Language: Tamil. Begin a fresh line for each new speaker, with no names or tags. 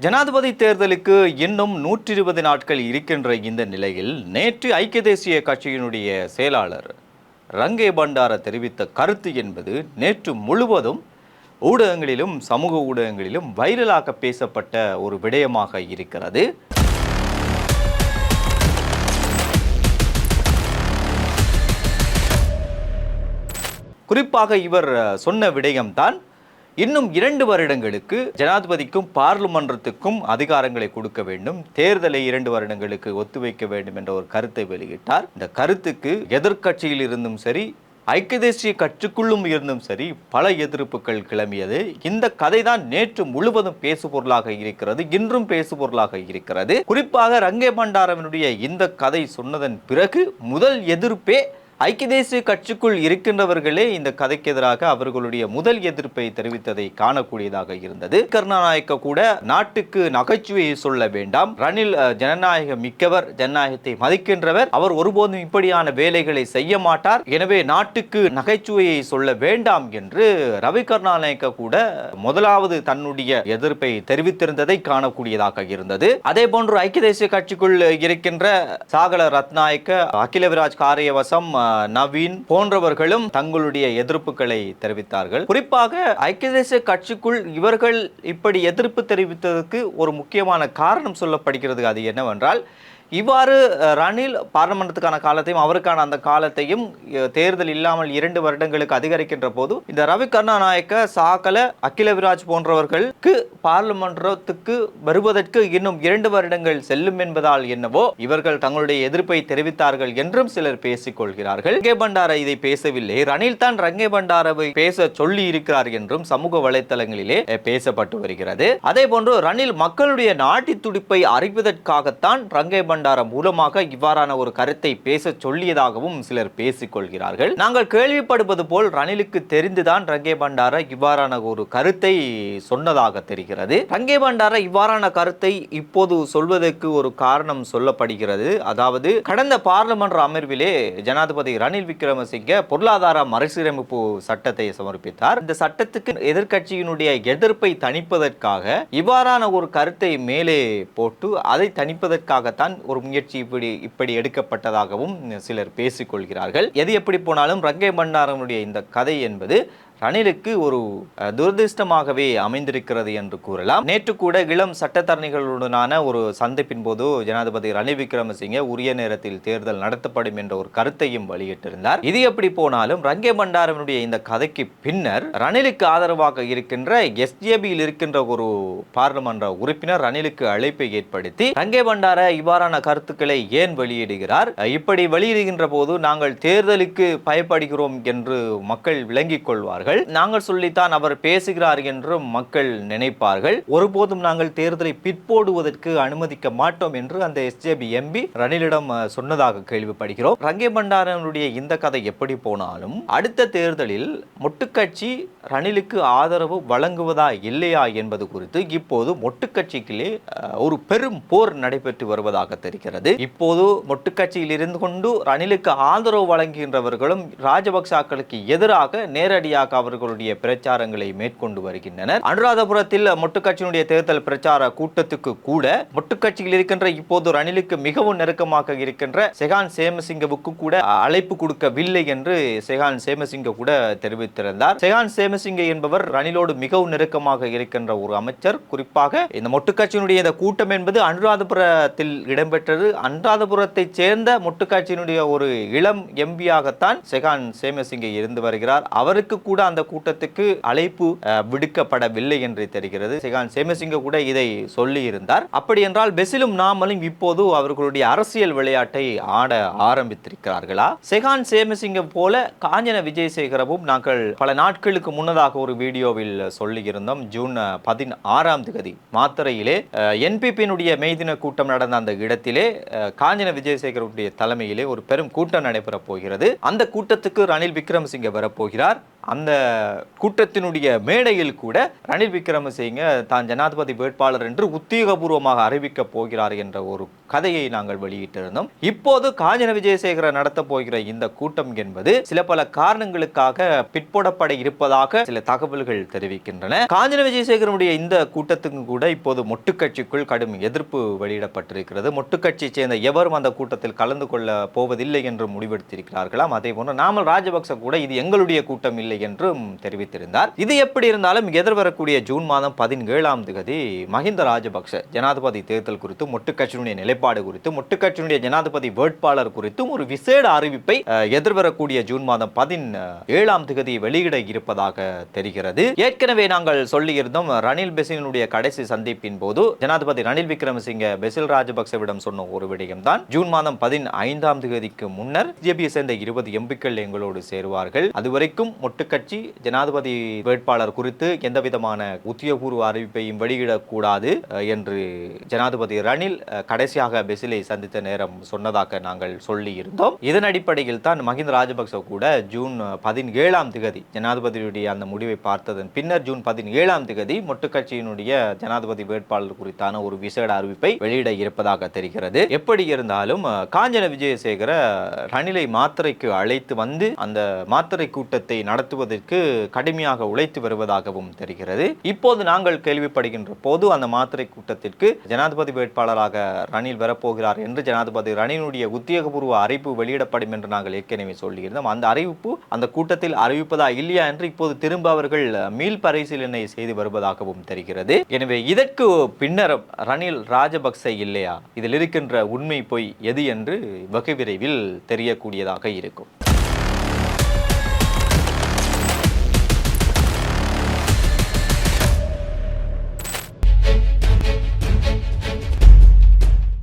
ஜனாதிபதி தேர்தலுக்கு இன்னும் நூற்றி இருபது நாட்கள் இருக்கின்ற இந்த நிலையில் நேற்று ஐக்கிய தேசிய கட்சியினுடைய செயலாளர் ரங்கே பண்டார தெரிவித்த கருத்து என்பது நேற்று முழுவதும் ஊடகங்களிலும் சமூக ஊடகங்களிலும் வைரலாக பேசப்பட்ட ஒரு விடயமாக இருக்கிறது. குறிப்பாக இவர் சொன்ன விடயம்தான் இன்னும் இரண்டு வருடங்களுக்கு ஜனாதிபதிக்கும் பார்லிமன்றத்துக்கும் அதிகாரங்களை கொடுக்க வேண்டும். தேர்தலை இரண்டு வருடங்களுக்கு ஒத்துவைக்க வேண்டும் என்ற ஒரு கருத்தை வெளியிட்டார். இந்த கருத்துக்கு எதிர்க்கட்சியில் இருந்தும் சரி ஐக்கிய தேசிய கட்சிக்குள்ளும் இருந்தும் சரி பல எதிர்ப்புகள் கிளம்பியது. இந்த கதை தான் நேற்று முழுவதும் பேசுபொருளாக இருக்கிறது இன்றும் பேசுபொருளாக இருக்கிறது. குறிப்பாக ரங்கே பண்டாரவனுடைய இந்த கதை சொன்னதன் பிறகு முதல் எதிர்ப்பே ஐக்கிய தேசிய கட்சிக்குள் இருக்கின்றவர்களே இந்த கதைக்கு எதிராக அவர்களுடைய முதல் எதிர்ப்பை தெரிவித்ததை காணக்கூடியதாக இருந்தது. கருணாநாயக்க கூட நாட்டுக்கு நகைச்சுவையை சொல்ல வேண்டாம். ரணில் ஜனநாயக மிக்கவர் ஜனநாயகத்தை மதிக்கின்றவர். அவர் ஒருபோதும் இப்படியான வேலைகளை செய்ய மாட்டார். எனவே நாட்டுக்கு நகைச்சுவையை சொல்ல வேண்டாம் என்று ரவி கருணாநாயக்க கூட முதலாவது தன்னுடைய எதிர்ப்பை தெரிவித்திருந்ததை காணக்கூடியதாக இருந்தது. அதே போன்று ஐக்கிய தேசிய கட்சிக்குள் இருக்கின்ற சாகல ரத்நாயக்க அகிலவிராஜ் காரியவசம் நவீன் போன்றவர்களும் தங்களுடைய எதிர்ப்புகளை தெரிவித்தார்கள். குறிப்பாக ஐக்கிய தேசிய கட்சிக்குள் இவர்கள் இப்படி எதிர்ப்பு தெரிவித்ததற்கு ஒரு முக்கியமான காரணம் சொல்லப்படுகிறது. அது என்னவென்றால் இவ்வாறு ரணில் பார்லமெண்டத்துக்கான காலத்தையும் அவருக்கான அந்த காலத்தையும் தேர்தல் இல்லாமல் இரண்டு வருடங்களுக்கு அதிகரிக்கின்ற போது இந்த ரவி கருணாநாயக்க சாகல அகில விராஜ் போன்றவர்களுக்கு பார்லிமன்றத்துக்கு வருவதற்கு இன்னும் இரண்டு வருடங்கள் செல்லும் என்பதால் என்னவோ இவர்கள் தங்களுடைய எதிர்ப்பை தெரிவித்தார்கள் என்றும் சிலர் பேசிக் கொள்கிறார்கள் ரங்கே பண்டார இதை பேசவில்லை. ரணில் தான் ரங்கே பண்டாரவை பேச சொல்லி இருக்கிறார் என்றும் சமூக வலைத்தளங்களிலே பேசப்பட்டு வருகிறது. அதே போன்று ரணில் மக்களுடைய நாட்டி துடிப்பை அறிவதற்காகத்தான் ரங்கே பண்டார மூலமாக இவ்வாறான ஒரு கருத்தை பேச சொல்லியதாகவும் சிலர் பேசிக்கொள்கிறார்கள் நாங்கள் கேள்விப்படுவது போல் ரணிலுக்கு தெரிந்துதான் ரங்கே பண்டார இவ்வாறான ஒரு கருத்தை சொன்னதாக தெரிகிறது. ரங்கே பண்டார இவ்வாறான கருத்தை இப்போது சொல்வதற்கு ஒரு காரணம் சொல்லப்படுகிறது. அதாவது கடந்த பார்லிமன்ற அமர்விலே ஜனாதிபதி ரணில் விக்ரமசிங்க பொருளாதார மறுசீரமைப்பு சட்டத்தை சமர்ப்பித்தார். இந்த சட்டத்துக்கு எதிர்க்கட்சியினுடைய எதிர்ப்பை தணிப்பதற்காக இவ்வாறான ஒரு கருத்தை மேலே போட்டு அதை தணிப்பதற்காகத்தான் ஒரு முயற்சி இப்படி இப்படி எடுக்கப்பட்டதாகவும் சிலர் பேசிக்கொள்கிறார்கள். எது எப்படி போனாலும் ரங்கை பண்டாரனுடைய இந்த கதை என்பது ரணிலுக்கு ஒரு துரதிருஷ்டமாகவே துரதிர்ஷ்டமாகவே அமைந்திருக்கிறது என்று கூறலாம். நேற்று கூட இளம் சட்டத்தரணிகளுடனான ஒரு சந்திப்பின் போது ஜனாதிபதி ரணில் விக்ரமசிங்கே உரிய நேரத்தில் தேர்தல் நடத்தப்படும் என்ற ஒரு கருத்தையும் வெளியிட்டிருந்தார். இது எப்படி போனாலும் ரங்கே பண்டாரவனுடைய இந்த கதைக்கு பின்னர் ரணிலுக்கு ஆதரவாக இருக்கின்ற எஸ்ஜேபியில் இருக்கின்ற ஒரு பாராளுமன்ற உறுப்பினர் ரணிலுக்கு அழைப்பை ஏற்படுத்தி ரங்கே பண்டார இவ்வாறான கருத்துக்களை ஏன் வெளியிடுகிறார்? இப்படி வெளியிடுகின்ற போது நாங்கள் தேர்தலுக்கு பயப்படுகிறோம் என்று மக்கள் விளங்கிக் கொள்வார்கள். நாங்கள் சொல்லித்தான் அவர் பேசுகிறார் என்று மக்கள் நினைப்பார்கள். ஒருபோதும் நாங்கள் தேர்தலை பிற்போடுவதற்கு அனுமதிக்க மாட்டோம் என்று அந்த எஸ்ஜேபி எம்பி ரணிலிடம் சொன்னதாக கேள்விப்படுகிறோம். ரங்கே பண்டாரனுடைய இந்த கதை எப்படி போனாலும் அடுத்த தேர்தலில் மொட்டுக்கட்சி ரணிலுக்கு ஆதரவு வழங்குவதா இல்லையா என்பது குறித்து இப்போது மொட்டுக்கட்சிக்குள்ளே ஒரு பெரும் போர் நடைபெற்று வருவதாக தெரிகிறது. இப்போது மொட்டுக்கட்சியில் இருந்து கொண்டு ரணிலுக்கு ஆதரவு வழங்குகின்றவர்களும் ராஜபக்சாக்களுக்கு எதிராக நேரடியாக அவர்களுடைய பிரச்சாரங்களை மேற்கொண்டு வருகின்றனர். அனுராதபுரத்தில் மொட்டுக்கட்சியினுடைய தேர்தல் பிரச்சார கூட்டத்துக்கு கூட மொட்டுக்கட்சியில் இருக்கின்ற இப்போது ரணிலுக்கு மிகவும் நெருக்கமாக இருக்கின்ற செகான் சேமசிங்கவுக்கு கூட அழைப்பு கொடுக்கவில்லை என்று செகான் சேமசிங்க கூட தெரிவித்திருந்தார். செகான் சேமசிங்க என்பவர் ரணிலோடு மிகவும் நெருக்கமாக இருக்கின்ற ஒரு அமைச்சர். குறிப்பாக இந்த மொட்டுக்கட்சியினுடைய இந்த கூட்டம் என்பது அனுராதபுரத்தில் இடம்பெற்றது. அனுராதபுரத்தை சேர்ந்த மொட்டுக்கட்சியினுடைய ஒரு இளம் எம்பியாகத்தான் செகான் சேமசிங்க இருந்து வருகிறார். அவருக்கு கூட அந்த கூட்டத்துக்கு அழைப்பு விடுக்கப்படவில்லை என்று தெரிகிறது. சிகான் சேமசிங்க கூட இதை சொல்லி இருந்தார் அப்படி என்றால் பெசிலும் நாமலும் இப்போது அவர்களுடைய அரசியல் விளையாட்டை ஆட ஆரம்பித்திருக்கிறார்களா? செகான் சேமசிங்க போல காஞ்சன விஜயசேகரவும் நாங்கள் பல நாட்களுக்கு முன்னதாக ஒரு வீடியோவில் சொல்லியிருந்தோம். ஜூன் பதினாறாம் தேதி மாத்திரையிலே என்பிபியினுடைய மெய்தின கூட்டம் நடந்த அந்த இடத்திலே காஞ்சன விஜயசேகரனுடைய தலைமையிலே ஒரு பெரும் கூட்டம் நடைபெறப் போகிறது. அந்த கூட்டத்துக்கு ரணில் விக்ரமசிங்க வரப்போகிறார். அந்த கூட்டத்தினுடைய மேடையில் கூட ரணில் விக்ரமசிங்க தான் ஜனாதிபதி வேட்பாளர் என்று உத்தியோகபூர்வமாக அறிவிக்கப் போகிறார் என்ற ஒரு கதையை நாங்கள் வெளியிட்டிருந்தோம். இப்போது காஞ்சன விஜயசேகர நடத்த போகிற இந்த கூட்டம் என்பது சில பல காரணங்களுக்காக பிற்போடப்பட இருப்பதாக சில தகவல்கள் தெரிவிக்கின்றன. காஞ்சன விஜயசேகரனுடைய இந்த கூட்டத்துக்கு கூட இப்போது மொட்டுக்கட்சிக்குள் கடும் எதிர்ப்பு வெளியிடப்பட்டிருக்கிறது. மொட்டுக்கட்சியை சேர்ந்த எவரும் அந்த கூட்டத்தில் கலந்து கொள்ள போவதில்லை என்று முடிவெடுத்திருக்கிறார்களாம். அதே போன்று நாமல் ராஜபக்ச கூட இது எங்களுடைய கூட்டம் இல்லை என்றும் தெரிவித்திருந்தார். இது எப்படி இருந்தாலும் எதிர்வரக்கூடிய ஜூன் மாதம் பதினேழாம் தேதி மஹிந்த ராஜபக்ச ஜனாதிபதி தேர்தல் குறித்து மொட்டுக்கட்சியினுடைய நிலைப்பாடு குறித்து மொட்டுக்கட்சியினுடைய ஜனாதிபதி வேட்பாளர் குறித்தும் ஒரு விசேட அறிவிப்பை எதிர்வரக்கூடிய ஜூன் மாதம் பதினேழாம் தேதி வெளியிட இருப்பதாக தெரிகிறது. ஏற்கனவே நாங்கள் சொல்லியிருந்தோம் ரணில் பெசிலினுடைய கடைசி சந்திப்பின் போது ஜனாதிபதி ரணில் விக்ரமசிங்க பெசில் ராஜபக்சவிடம் சொன்ன ஒரு விடயம்தான். ஜூன் மாதம் பதினைந்தாம் தேதிக்கு முன்னர் பிஜேபியை சேர்ந்த இருபது எம்பிக்கள் எங்களோடு சேருவார்கள். அதுவரைக்கும் ஒட்டுக்கட்சி ஜனாதிபதி வேட்பாளர் குறித்து எந்த விதமான உத்தியோகபூர்வ அறிவிப்பையும் வெளியிடக்கூடாது என்று ஜனாதிபதி ரணில் கடைசியாக பெசிலை சந்தித்த நேரம் சொன்னதாக நாங்கள் சொல்லி இருந்தோம் இதன் அடிப்படையில் தான் மஹிந்த ராஜபக்ச கூட ஜூன் பதினேழாம் திகதி ஜனாதிபதியுடைய அந்த முடிவை பார்த்ததன் பின்னர் ஜூன் பதினேழாம் திகதி மொட்டுக்கட்சியினுடைய ஜனாதிபதி வேட்பாளர் குறித்தான ஒரு விசேட அறிவிப்பை வெளியிட இருப்பதாக தெரிகிறது. எப்படி இருந்தாலும் காஞ்சன விஜயசேகர ரணிலை மாத்திரைக்கு அழைத்து வந்து அந்த மாத்திரை கூட்டத்தை நடத்துவதற்கு கடுமையாக உழைத்து வருவதாகவும் தெரிகிறது. இப்போது நாங்கள் கேள்விப்படுகின்ற போது அந்த மாத்திரை கூட்டத்திற்கு ஜனாதிபதி வேட்பாளராக ரணில் வரப்போகிறார் என்று ஜனாதிபதி ரணிலுடைய உத்தியோகபூர்வ அறிவிப்பு வெளியிடப்படும் என்று நாங்கள் ஏற்கனவே சொல்லியிருந்தோம். அந்த அறிவிப்பு அந்த கூட்டத்தில் அறிவிப்பதா இல்லையா என்று இப்போது திரும்ப அவர்கள் மீள் பரிசீலனை செய்து வருவதாகவும் தெரிகிறது. எனவே இதற்கு பின்னர் ரணில் ராஜபக்ச இல்லையா? இதில் இருக்கின்ற உண்மை பொய் எது என்று வெகு விரைவில் தெரியக்கூடியதாக இருக்கும்.